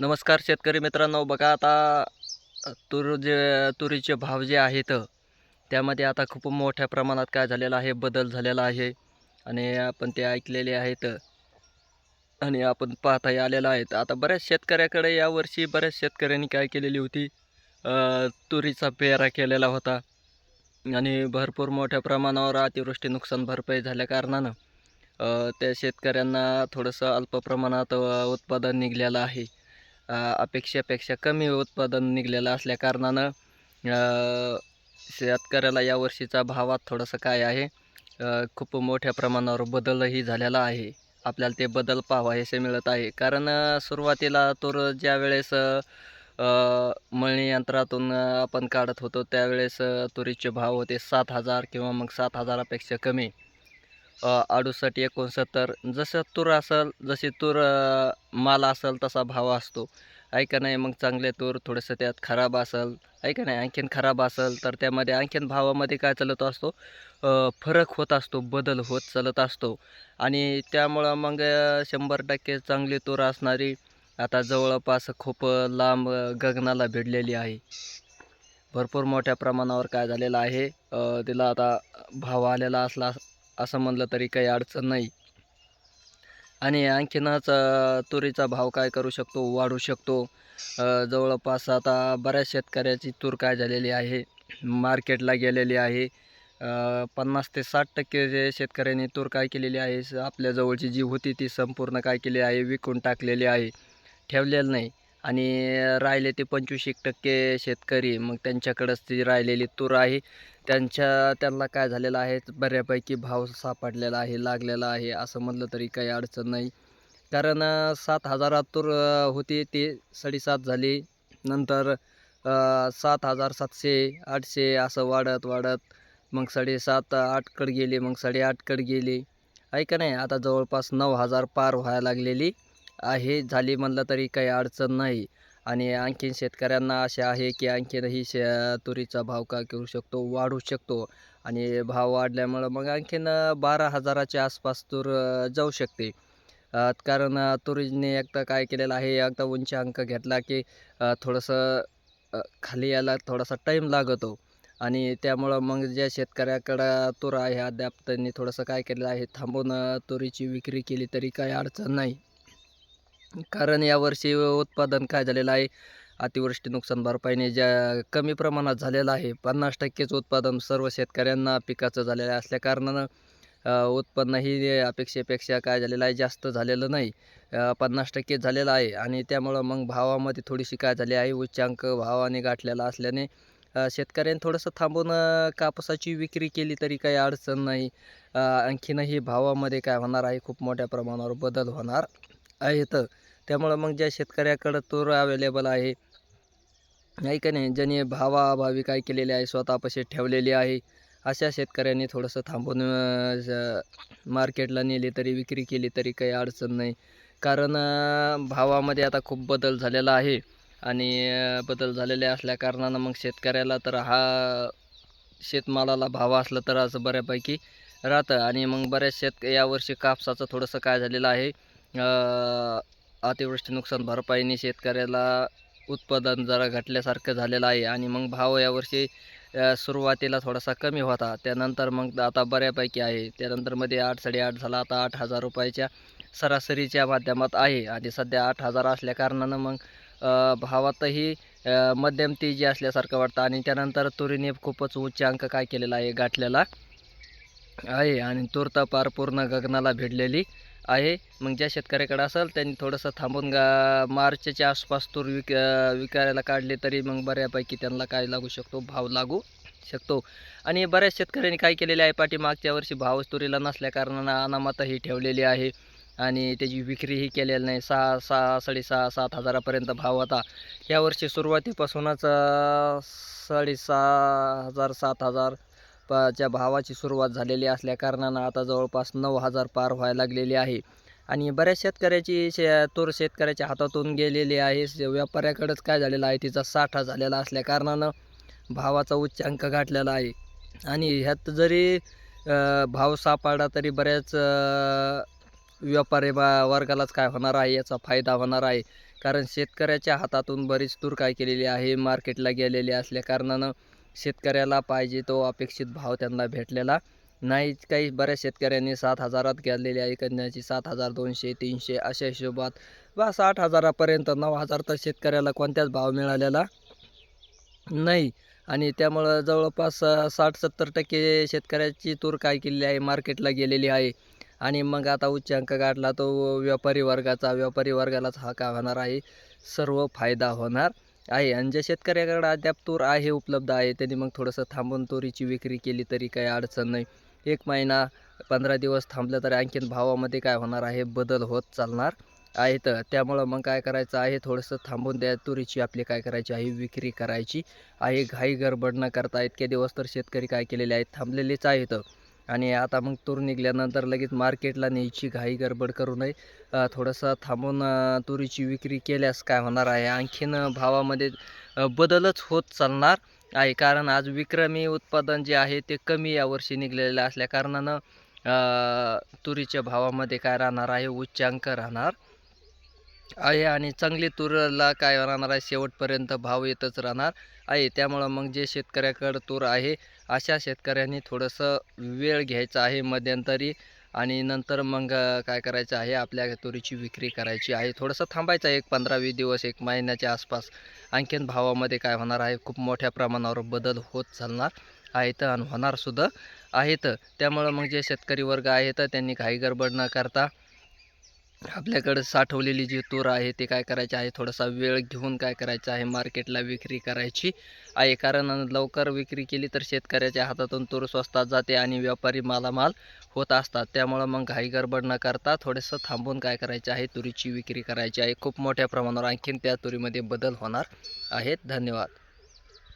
नमस्कार शेतकरी मित्रांनो बघा आता तुर तूर जे तुरीचे भाव जे आहेत त्यामध्ये आता खूप मोठ्या प्रमाणात काय झालेलं आहे बदल झालेला आहे. आणि आपण ते ऐकलेले आहेत. आणि आपण पाहताही आलेलं आहेत. आता बऱ्याच शेतकऱ्याकडे यावर्षी बऱ्याच शेतकऱ्यांनी काय केलेली होती? तुरीचा पेरा केलेला होता. आणि भरपूर मोठ्या प्रमाणावर अतिवृष्टी नुकसान भरपाई झाल्या कारणानं त्या शेतकऱ्यांना थोडंसं अल्प प्रमाणात उत्पादन निघलेलं आहे. अपेक्षेपेक्षा कमी उत्पादन निघलेलं असल्या कारणानं शेतकऱ्याला यावर्षीचा भावात थोडंसं काय आहे खूप मोठ्या प्रमाणावर बदलही झालेला आहे. आपल्याला ते बदल पाहायचे मिळत आहे. कारण सुरुवातीला तूर ज्या वेळेस मळणी यंत्रातून आपण काढत होतो त्यावेळेस तुरीचे भाव होते सात हजार किंवा मग सात हजारापेक्षा कमी. अडुसष्ट एकोणसत्तर जसं तूर असेल जशी तूर माल असेल तसा भाव असतो. आहे का नाही? मग चांगले तूर थोडंसं त्यात खराब असेल आहे का नाही? आणखीन खराब असेल तर त्यामध्ये आणखीन भावामध्ये काय चालत असतो? फरक होत असतो बदल होत चालत असतो. आणि त्यामुळं मग शंभर टक्के चांगली तूर असणारी आता जवळपास खूप लांब गगनाला भिडलेली आहे. भरपूर मोठ्या प्रमाणावर काय झालेलं आहे? तिला आता भाव आलेला असला असं म्हणलं तरी काही अडचण नाही. आणि आणखीनच तुरीचा भाव काय करू शकतो? वाढू शकतो. जवळपास आता बऱ्याच शेतकऱ्याची तूर काय झालेली आहे? मार्केटला गेलेली आहे. पन्नास ते साठ टक्के जे शेतकऱ्यांनी तूर काय केलेली आहे आपल्याजवळची आपल्या जवळची जी होती ती संपूर्ण काय केली आहे? विकून टाकलेली आहे. ठेवलेलं नाही. आणि राहिले ते पंचवीस एक टक्के शेतकरी. मग त्यांच्याकडंच ती राहिलेली तूर आहे. त्यांच्या त्यांना काय झालेलं आहे? बऱ्यापैकी भाव सापडलेला आहे लागलेला आहे असं म्हटलं तरी काही अडचण नाही. कारण सात हजारात तूर होती ती साडेसात झाली. नंतर सात हजार सातशे आठशे असं वाढत वाढत मग साडेसात आठकड गेली मग साडेआठकड गेली. आहे का नाही? आता जवळपास नऊ हजार पार व्हायला लागलेली. आहे झाली म्हणलं तरी काही अडचण नाही. आणि आणखीन शेतकऱ्यांना असे आहे की आणखीनही शे तुरीचा भाव काय करू शकतो वाढू शकतो. आणि भाव वाढल्यामुळं मग आणखीन बारा हजाराच्या आसपास तूर जाऊ शकते. कारण तुरीने एकदा काय केलेलं आहे एकदा उंची अंक घेतला की थोडंसं खाली यायला थोडासा टाईम लागतो. आणि त्यामुळं मग ज्या शेतकऱ्याकडं तूर आहे अद्याप त्यांनी थोडंसं काय केलेलं आहे थांबून तुरीची विक्री केली तरी काही अडचण नाही. कारण यावर्षी उत्पादन काय झालेलं आहे? अतिवृष्टी नुकसान भरपाईने ज्या कमी प्रमाणात झालेलं आहे. पन्नास टक्केच उत्पादन सर्व शेतकऱ्यांना पिकाचं झालेलं असल्या कारणानं उत्पन्नही अपेक्षेपेक्षा काय झालेलं आहे? जास्त झालेलं नाही. पन्नास टक्के झालेलं आहे. आणि त्यामुळं मग भावामध्ये थोडीशी काय झाली आहे? उच्चांक भावाने गाठलेला असल्याने शेतकऱ्यांनी थोडंसं थांबून कापसाची विक्री केली तरी काही अडचण नाही. आणखीनही भावामध्ये काय होणार आहे? खूप मोठ्या प्रमाणावर बदल होणार. आहेत. त्यामुळं मग ज्या शेतकऱ्याकडं तूर अवेलेबल आहे नाही का नाही ज्याने भावाभावी काय केलेले आहे स्वतःपाशी ठेवलेली आहे अशा शेतकऱ्यांनी थोडंसं थांबून मार्केटला नेली तरी विक्री केली तरी काही अडचण नाही. कारण भावामध्ये आता खूप बदल झालेला आहे आणि बदल झालेले असल्या कारणानं मग शेतकऱ्याला तर हा शेतमालाला भाव असला तर असं बऱ्यापैकी राहतं. आणि मग बऱ्याच शेत यावर्षी कापसाचं थोडंसं काय झालेलं आहे अतिवृष्टी नुकसान भरपाईने शेतकऱ्याला उत्पादन जरा घटल्यासारखं झालेलं आहे आणि मग भाव यावर्षी सुरुवातीला थोडासा कमी होता. त्यानंतर मग आता बऱ्यापैकी आहे. त्यानंतरमध्ये आठ साडेआठ झाला. आता आठ हजार रुपयाच्या सरासरीच्या माध्यमात आहे आणि सध्या आठ हजार असल्याकारणानं मग भावातही मध्यम तेजी असल्यासारखं वाटतं. आणि त्यानंतर तुरीने खूपच उच्च अंक काय केलेला आहे? गाठलेला आहे आणि तूर पार पूर्ण गगनाला भिडलेली आहे. मग ज्या शेतकऱ्याकडे असेल त्यांनी थोडंसं थांबून गा मार्चच्या आसपास तूर विक विकायला काढले तरी मग बऱ्यापैकी त्यांना काय लागू शकतो? भाव लागू शकतो. आणि बऱ्याच शेतकऱ्यांनी काय केलेले आहे पाठीमागच्या वर्षी भाव तुरीला नसल्या कारणानं अनामतही ठेवलेली आहे. आणि त्याची विक्रीही केलेली नाही. सहा सहा साडेसहा सात हजारापर्यंत भाव होता. यावर्षी सुरुवातीपासूनच साडेसहा हजार सात हजार च्या भावाची सुरुवात झालेली असल्याकारणानं आता जवळपास नऊ हजार पार व्हायला लागलेली आहे. आणि बऱ्याच शेतकऱ्याची शे तूर शेतकऱ्याच्या हातातून गेलेली आहे. व्यापाऱ्याकडंच काय झालेलं आहे तिचा साठा झालेला असल्याकारणानं भावाचा उच्चांक गाठलेला आहे. आणि ह्यात जरी भाव सापडला तरी बऱ्याच व्यापारी बा वर्गालाच काय होणार आहे याचा फायदा होणार आहे. कारण शेतकऱ्याच्या हातातून बरीच तूर काय केलेली आहे मार्केटला गेलेली असल्या कारणानं शेतकऱ्याला पाहिजे तो अपेक्षित भाव त्यांना भेटलेला. नाही काही बऱ्याच शेतकऱ्यांनी सात हजारात घेतलेली आहे. कन्याची सात हजार दोनशे तीनशे अशा हिशोबात. वा साठ हजारापर्यंत नऊ हजार तर शेतकऱ्याला कोणत्याच भाव मिळालेला नाही. आणि त्यामुळं जवळपास साठ सत्तर टक्के शेतकऱ्याची तूर काय केलेली आहे? मार्केटला गेलेली आहे. आणि मग आता उच्चांक गाठला तो व्यापारी वर्गाचा व्यापारी वर्गालाच हा काय होणार आहे? सर्व फायदा होणार. आहे. आणि ज्या शेतकऱ्याकडे अद्याप तूर आहे उपलब्ध आहे त्यांनी मग थोडंसं थांबून तुरीची विक्री केली तरी काही अडचण नाही. एक महिना पंधरा दिवस थांबलं तर आणखीन भावामध्ये काय होणार आहे? बदल होत चालणार आहेत. त्यामुळं मग काय करायचं आहे? थोडंसं थांबून द्या. तुरीची आपली काय करायची आहे? विक्री करायची आहे. घाई गडबड न करता इतके दिवस तर शेतकरी काय केलेले आहेत? थांबलेलेच आहेत. आणि आता मग तूर निघाल्यानंतर लगेच मार्केटला न्यायची घाई गडबड करू नये. थोडंसं थांबून तुरीची विक्री केल्यास काय होणार आहे? आणखीन भावामध्ये बदलच होत चालणार आहे. कारण आज विक्रमी उत्पादन जे आहे ते कमी यावर्षी निघलेलं असल्या कारणानं तुरीच्या भावामध्ये काय राहणार आहे? उच्चांक राहणार आहे आणि चांगली तूरला काय राहणार आहे? शेवटपर्यंत भाव येतच राहणार आहे. त्यामुळं मग जे शेतकऱ्याकडं तूर आहे अशा शेतकऱ्यांनी थोडंसं वेळ घ्यायचा आहे मध्यंतरी आणि नंतर मग काय करायचं आहे आपल्या तुरीची विक्री करायची आहे. थोडंसं थांबायचं आहे एक पंधरा वीस दिवस एक महिन्याच्या आसपास. आणखीन भावामध्ये काय होणार आहे? खूप मोठ्या प्रमाणावर बदल होत चालणार आहेत आणि होणारसुद्धा आहेत. त्यामुळं मग जे शेतकरी वर्ग आहेत त्यांनी घाई गडबड न करता आपल्याकडं साठवलेली जी तूर आहे ते काय करायचे आहे? थोडासा वेळ घेऊन काय करायचं आहे? मार्केटला विक्री करायची आहे. कारण लवकर विक्री केली तर शेतकऱ्याच्या हातातून तूर स्वस्तात जाते आणि व्यापारी मालामाल होत असतात. त्यामुळं मग घाई गडबड न करता थोडंसं थांबून काय करायचं आहे? तुरीची विक्री करायची आहे. खूप मोठ्या प्रमाणावर आणखीन त्या तुरीमध्ये बदल होणार आहेत. धन्यवाद.